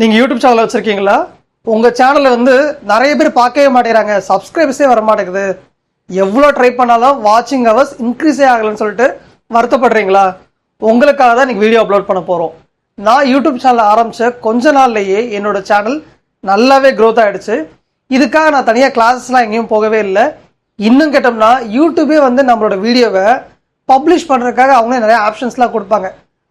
நீங்கள் YouTube channel வச்சுருக்கீங்களா? உங்கள் சேனலில் வந்து நிறைய பேர் பார்க்கவே மாட்டேங்கிறாங்க. சப்ஸ்கிரைபர்ஸே வர மாட்டேங்குது எவ்வளோ ட்ரை பண்ணாலும் வாட்சிங் ஹவர்ஸ் இன்க்ரீஸே ஆகலைன்னு சொல்லிட்டு வருத்தப்படுறீங்களா? உங்களுக்காக தான் இன்னைக்கு வீடியோ அப்லோட் பண்ண போகிறோம் நான் யூடியூப் சேனல் ஆரம்பித்த கொஞ்ச நாள்லேயே என்னோட சேனல் நல்லாவே க்ரோத் ஆகிடுச்சு இதுக்காக நான் தனியாக கிளாஸஸ்லாம் எங்கேயும் போகவே இல்லை. இன்னும் கேட்டோம்னா யூடியூபே வந்து நம்மளோட வீடியோவை பப்ளிஷ் பண்ணுறதுக்காக அவங்களே நிறைய ஆப்ஷன்ஸ்லாம் கொடுப்பாங்க.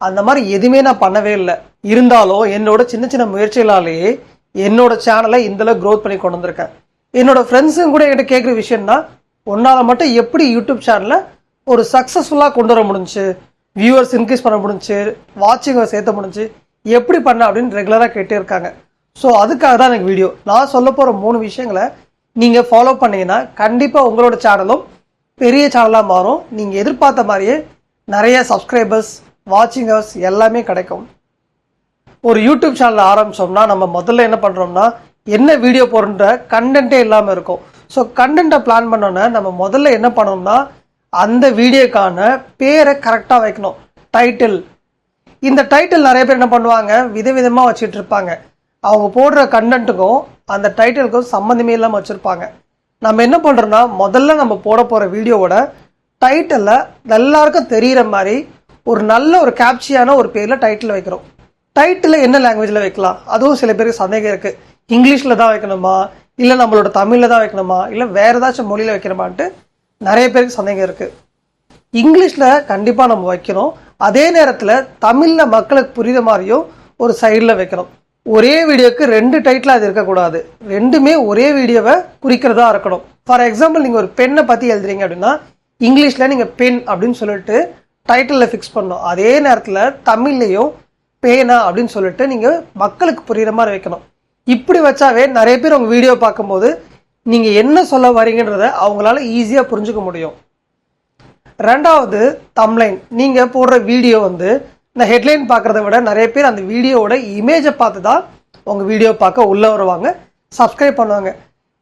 அந்த மாதிரி எதுவுமே நான் பண்ணவே இல்லை. இருந்தாலும் என்னோட சின்ன சின்ன முயற்சிகளாலேயே என்னோட சேனலை இந்தளவு க்ரோத் பண்ணி கொண்டு வந்திருக்கேன். என்னோட ஃப்ரெண்ட்ஸும் கூட என்கிட்ட கேட்குற விஷயம்னா உன்னால் மட்டும் எப்படி யூடியூப் சேனலை ஒரு சக்ஸஸ்ஃபுல்லாக கொண்டு வர முடிஞ்சுச்சு வியூவர்ஸ் இன்க்ரீஸ் பண்ண முடிஞ்சு வாட்சிங்கை சேர்த்த முடிஞ்சு எப்படி பண்ண அப்படின்னு ரெகுலராக கேட்டே இருக்காங்க. ஸோ அதுக்காக தான் எனக்கு வீடியோ நான் சொல்ல போகிற மூணு விஷயங்களை நீங்கள் ஃபாலோ பண்ணீங்கன்னா கண்டிப்பாக உங்களோட சேனலும் பெரிய சேனலாக மாறும். நீங்கள் எதிர்பார்த்த மாதிரியே நிறைய சப்ஸ்கிரைபர்ஸ் வாட்சிங் ஹவர்ஸ் எல்லாமே கிடைக்கும். ஒரு யூடியூப் சேனல் ஆரம்பிச்சோம்னா நம்ம முதல்ல என்ன பண்ணுறோம்னா என்ன வீடியோ போடுற கண்டென்ட்டே இல்லாமல் இருக்கும். ஸோ கண்டென்ட்டை பிளான் பண்ணோன்னே நம்ம முதல்ல என்ன பண்ணோம்னா அந்த வீடியோக்கான பேரை கரெக்டாக வைக்கணும். டைட்டில் இந்த டைட்டில் நிறைய பேர் என்ன பண்ணுவாங்க விதவிதமாக வச்சுட்டு இருப்பாங்க. அவங்க போடுற கண்டென்ட்டுக்கும் அந்த டைட்டிலுக்கும் சம்மந்தமே இல்லாமல் வச்சுருப்பாங்க. நம்ம என்ன பண்ணுறோம்னா முதல்ல நம்ம போட போகிற வீடியோவோட டைட்டிலில் எல்லாருக்கும் தெரிகிற மாதிரி ஒரு நல்ல ஒரு கேப்சியான ஒரு பேரில் டைட்டில் வைக்கிறோம். டைட்டில் என்ன லாங்குவேஜில் வைக்கலாம்? அதுவும் சில பேருக்கு சந்தேகம் இருக்குது இங்கிலீஷில் தான் வைக்கணுமா? இல்லை நம்மளோட தமிழில் தான் வைக்கணுமா? இல்லை வேறு ஏதாச்சும் மொழியில் வைக்கணுமான்ட்டு நிறைய பேருக்கு சந்தேகம் இருக்குது இங்கிலீஷில் கண்டிப்பாக நம்ம வைக்கணும். அதே நேரத்தில் தமிழில் மக்களுக்கு புரியுற மாதிரியும் ஒரு சைடில் வைக்கணும். ஒரே வீடியோக்கு ரெண்டு டைட்டில் அது இருக்கக்கூடாது. ரெண்டுமே ஒரே வீடியோவை குறிக்கிறதா இருக்கணும். ஃபார் எக்ஸாம்பிள் நீங்கள் ஒரு பெண்ணை பற்றி எழுதுறீங்க அப்படின்னா இங்கிலீஷில் நீங்கள் பெண் அப்படின்னு சொல்லிட்டு டைட்டிலில் ஃபிக்ஸ் பண்ணணும். அதே நேரத்தில் தமிழ்லையும் பேனா அப்படின்னு சொல்லிட்டு நீங்கள் மக்களுக்கு புரிகிற மாதிரி வைக்கணும். இப்படி வச்சாவே நிறைய பேர் உங்கள் வீடியோ பார்க்கும்போது நீங்கள் என்ன சொல்ல வரீங்கன்றத அவங்களால ஈஸியாக புரிஞ்சுக்க முடியும். ரெண்டாவது தம்லைன் நீங்கள் போடுற வீடியோ வந்து இந்த ஹெட்லைன் பார்க்குறத விட நிறைய பேர் அந்த வீடியோவோட இமேஜை பார்த்து தான் உங்கள் வீடியோ பார்க்க உள்ளே வருவாங்க. சப்ஸ்கிரைப் பண்ணுவாங்க.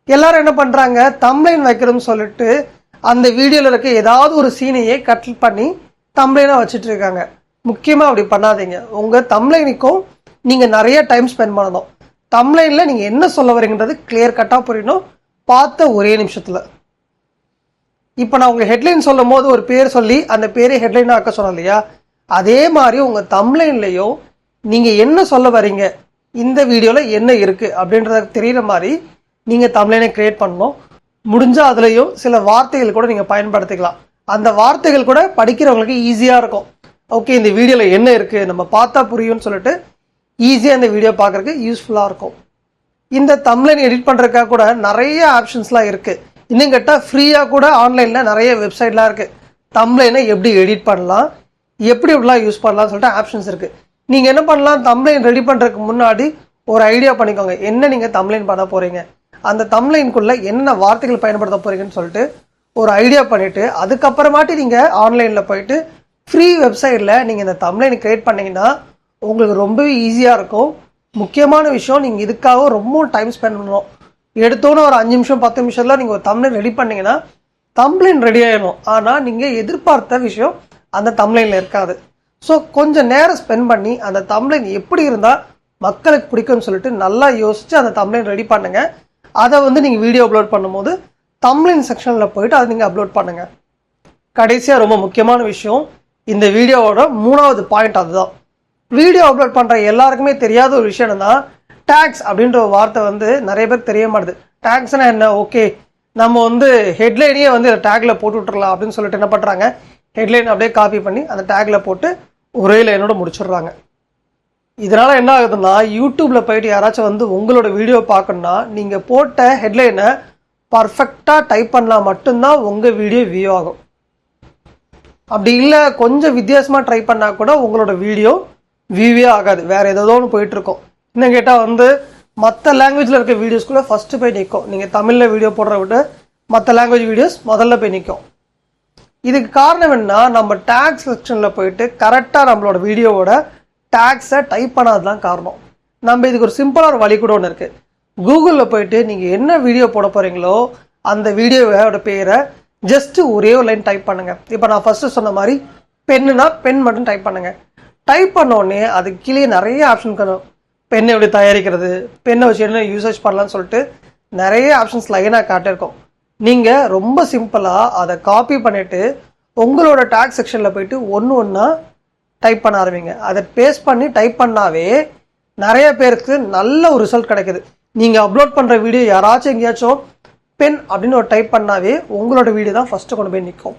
எல்லாரும் என்ன பண்ணுறாங்க தம்லைன் வைக்கிறோம்னு சொல்லிட்டு அந்த வீடியோவில் இருக்க ஏதாவது ஒரு சீனையே கட் பண்ணி தம்லைனாக வச்சுட்டு இருக்காங்க முக்கியமாக அப்படி பண்ணாதீங்க. உங்கள் தம்ளைனுக்கும் நீங்கள் நிறைய டைம் ஸ்பெண்ட் பண்ணணும். தம்லைனில் நீங்கள் என்ன சொல்ல வரீங்கன்றது கிளியர் கட்டாக புரியணும். பார்த்த ஒரே நிமிஷத்தில். இப்போ நான் உங்கள் ஹெட்லைன் சொல்லும் போது ஒரு பேர் சொல்லி அந்த பேரை ஹெட்லைனாக ஆக்க சொன்னோம் இல்லையா? அதே மாதிரி உங்கள் தம்லைன்லையும் நீங்கள் என்ன சொல்ல வரீங்க? இந்த வீடியோவில் என்ன இருக்குது அப்படின்றத தெரிகிற மாதிரி நீங்கள் தம்லைனை க்ரியேட் பண்ணணும். முடிஞ்சால் அதுலேயும் சில வார்த்தைகள் கூட நீங்கள் பயன்படுத்திக்கலாம். அந்த வார்த்தைகள் கூட படிக்கிறவங்களுக்கு ஈஸியாக இருக்கும். ஓகே இந்த வீடியோவில் என்ன இருக்குது நம்ம பார்த்தா புரியும்னு சொல்லிட்டு ஈஸியாக இந்த வீடியோ பார்க்குறதுக்கு யூஸ்ஃபுல்லாக இருக்கும். இந்த தமிழன் எடிட் பண்ணுறதுக்காக கூட நிறைய ஆப்ஷன்ஸ்லாம் இருக்குது இன்னும் கேட்டால் ஃப்ரீயாக கூட ஆன்லைனில் நிறைய வெப்சைட்லாம் இருக்குது தம்ப்லைனை எப்படி எடிட் பண்ணலாம் எப்படி எப்படிலாம் யூஸ் பண்ணலாம்னு சொல்லிட்டு ஆப்ஷன்ஸ் இருக்குது நீங்கள் என்ன பண்ணலாம் தம்ப்லைன் ரெடி பண்ணுறதுக்கு முன்னாடி ஒரு ஐடியா பண்ணிக்கோங்க. என்ன நீங்கள் தம்ப்லைன் பண்ண போகிறீங்க அந்த தம்ப்லைனுக்குள்ளே என்னென்ன வார்த்தைகள் பயன்படுத்த போகிறீங்கன்னு சொல்லிட்டு ஒரு ஐடியா பண்ணிவிட்டு அதுக்கப்புறமாட்டி நீங்கள் ஆன்லைனில் போயிட்டு ஃப்ரீ வெப்சைட்டில் நீங்கள் இந்த தம்ப்லைன் க்ரியேட் பண்ணிங்கன்னா உங்களுக்கு ரொம்பவே ஈஸியாக இருக்கும். முக்கியமான விஷயம் நீங்கள் இதுக்காக ரொம்ப டைம் ஸ்பெண்ட் பண்ணணும். எடுத்தோன்னே ஒரு அஞ்சு நிமிஷம் பத்து நிமிஷத்தில் நீங்கள் ஒரு தம்ப்லைன் ரெடி பண்ணிங்கன்னா தம்ப்ளைன் ரெடி ஆகிடும் ஆனால் நீங்கள் எதிர்பார்த்த விஷயம் அந்த தம்ளைனில் இருக்காது. ஸோ கொஞ்சம் நேரம் ஸ்பெண்ட் பண்ணி அந்த தம்ளைன் எப்படி இருந்தால் மக்களுக்கு பிடிக்கும்னு சொல்லிட்டு நல்லா யோசித்து அந்த தம்ளைன் ரெடி பண்ணுங்கள் அதை வந்து நீங்கள் வீடியோ அப்லோட் பண்ணும்போது தம்ளின் செக்ஷனில் போயிட்டு அதை நீங்கள் அப்லோட் பண்ணுங்கள் கடைசியாக ரொம்ப முக்கியமான விஷயம் இந்த வீடியோவோட மூணாவது பாயிண்ட் அதுதான். வீடியோ அப்லோட் பண்ணுற எல்லாருக்குமே தெரியாத ஒரு விஷயம் என்னன்னா டேக்ஸ் அப்படின்ற ஒரு வார்த்தை வந்து நிறைய பேர் தெரிய மாட்டுது. டேக்ஸ்னா என்ன? ஓகே நம்ம வந்து ஹெட்லைனையே வந்து டேக்கில் போட்டு விட்டுறலாம் அப்படின்னு சொல்லிட்டு என்ன பண்ணுறாங்க ஹெட்லைன் அப்படியே காப்பி பண்ணி அந்த டேக்கில் போட்டு ஒரே லைனோட முடிச்சிடுறாங்க. இதனால் என்ன ஆகுதுன்னா யூடியூப்பில் போயிட்டு யாராச்சும் வந்து உங்களோட வீடியோ பார்க்கணுன்னா நீங்கள் போட்ட ஹெட்லைனை பர்ஃபெக்டாக டைப் பண்ணால் மட்டும்தான் உங்கள் வீடியோ வியூ ஆகும். அப்படி இல்லை கொஞ்சம் வித்தியாசமாக ட்ரை பண்ணால் கூட உங்களோட வீடியோ வியூவே ஆகாது. வேறு ஏதோ ஒன்று போயிட்டுருக்கோம் இன்னும் கேட்டால் வந்து மற்ற லாங்குவேஜில் இருக்க வீடியோஸ்குள்ளே ஃபஸ்ட்டு போய் நிற்கும் நீங்கள் தமிழில் வீடியோ போடுற விட மற்ற லாங்குவேஜ் வீடியோஸ் முதல்ல போய் நிற்கும் இதுக்கு காரணம் என்ன? நம்ம டேக்ஸ் செக்ஷனில் போயிட்டு கரெக்டாக நம்மளோட வீடியோவோட டேக்ஸை டைப் பண்ணாதான் காரணம். நம்ம இதுக்கு ஒரு சிம்பிளாக ஒரு வழி கூட ஒன்று இருக்குது கூகுளில் போயிட்டு நீங்கள் என்ன வீடியோ போட போகிறீங்களோ அந்த வீடியோவோட பேரை ஜஸ்ட்டு ஒரே ஒரு லைன் டைப் பண்ணுங்கள் இப்போ நான் ஃபஸ்ட்டு சொன்ன மாதிரி பென்னுனா பென் மட்டும் டைப் பண்ணுங்கள் டைப் பண்ண உடனே அதுக்கு கீழே நிறைய ஆப்ஷன் கணும் பென் எப்படி தயாரிக்கிறது? பெண்ணை வச்சு என்ன யூசேஜ் பண்ணலாம்னு சொல்லிட்டு நிறைய ஆப்ஷன்ஸ் லைனாக காட்டியிருக்கோம் நீங்கள் ரொம்ப சிம்பிளாக அதை காப்பி பண்ணிவிட்டு உங்களோட டேக் செக்ஷனில் போயிட்டு ஒன்று ஒன்றா டைப் பண்ண ஆரம்பிங்க. அதை பேஸ்ட் பண்ணி டைப் பண்ணாவே நிறைய பேருக்கு நல்ல ஒரு ரிசல்ட் கிடைக்குது. நீங்கள் அப்லோட் பண்ணுற வீடியோ யாராச்சும் எங்கேயாச்சும் பென் அப்படின்னு ஒரு டைப் பண்ணாவே உங்களோட வீடியோ தான் ஃபஸ்ட்டு கொண்டு போய் நிற்கும்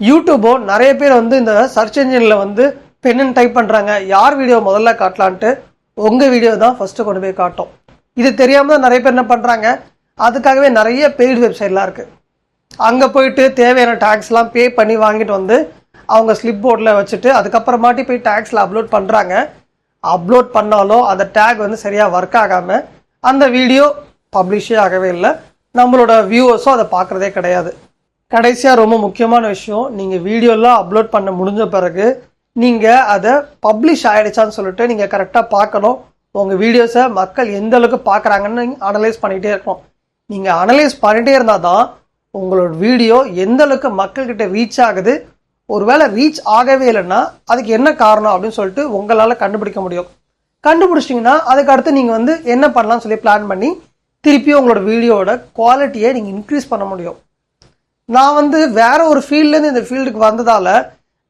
யூடியூபோ நிறைய பேர் வந்து இந்த சர்ச் என்ஜினில் வந்து பெண்ணுன்னு டைப் பண்ணுறாங்க யார் வீடியோ முதல்ல காட்டலான்ட்டு உங்கள் வீடியோ தான் ஃபஸ்ட்டு கொண்டு போய் காட்டும். இது தெரியாமல் தான் நிறைய பேர் என்ன பண்ணுறாங்க அதுக்காகவே நிறைய பெய்டு வெப்சைட்லாம் இருக்குது அங்கே போயிட்டு தேவையான டேக்ஸ்லாம் பே பண்ணி வாங்கிட்டு வந்து அவங்க ஸ்லிப் போர்டில் வச்சுட்டு அதுக்கப்புறமாட்டி போய் டேக்ஸில் அப்லோட் பண்ணுறாங்க அப்லோட் பண்ணாலும் அந்த டேக் வந்து சரியாக ஒர்க் ஆகாமல் அந்த வீடியோ பப்ளிஷே ஆகவே இல்லை. நம்மளோட வியூவர்ஸும் அதை பார்க்குறதே கிடையாது. கடைசியாக ரொம்ப முக்கியமான விஷயம் நீங்கள் வீடியோலாம் அப்லோட் பண்ண முடிஞ்ச பிறகு நீங்கள் அதை பப்ளிஷ் ஆகிடுச்சான்னு சொல்லிட்டு நீங்கள் கரெக்டாக பார்க்கணும். உங்கள் வீடியோஸை மக்கள் எந்த அளவுக்கு பார்க்குறாங்கன்னு அனலைஸ் பண்ணிகிட்டே இருக்கணும். நீங்கள் அனலைஸ் பண்ணிகிட்டே இருந்தால் தான் உங்களோட வீடியோ எந்த அளவுக்கு மக்கள்கிட்ட ரீச் ஆகுது ஒருவேளை ரீச் ஆகவே இல்லைன்னா அதுக்கு என்ன காரணம் அப்படின்னு சொல்லிட்டு உங்களால் கண்டுபிடிக்க முடியும். கண்டுபிடிச்சிட்டிங்கன்னா அதுக்கு அடுத்து நீங்கள் வந்து என்ன பண்ணலாம்னு சொல்லி பிளான் பண்ணி திருப்பி உங்களோட வீடியோவோட குவாலிட்டியை நீங்கள் இன்க்ரீஸ் பண்ண முடியும். நான் வந்து வேற ஒரு ஃபீல்ட்லேருந்து இந்த ஃபீல்டுக்கு வந்ததால்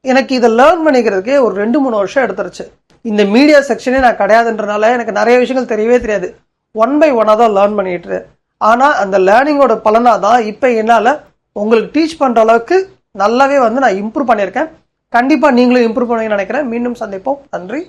எனக்கு இதை லேர்ன் பண்ணிக்கிறதுக்கே ஒரு ரெண்டு மூணு வருஷம் எடுத்துருச்சு. இந்த மீடியா செக்ஷனே நான் கிடையாதுன்றனால எனக்கு நிறைய விஷயங்கள் தெரியவே தெரியாது. ஒன் பை ஒன்னாக தான் லேர்ன் பண்ணிட்டு ஆனால் அந்த லேர்னிங்கோட பலனாக தான் இப்போ என்னால் உங்களுக்கு டீச் பண்ணுற அளவுக்கு நல்லாவே வந்து நான் இம்ப்ரூவ் பண்ணியிருக்கேன். கண்டிப்பாக நீங்களும் இம்ப்ரூவ் பண்ணுவீங்கன்னு நினைக்கிறேன். மீண்டும் சந்திப்போம். நன்றி.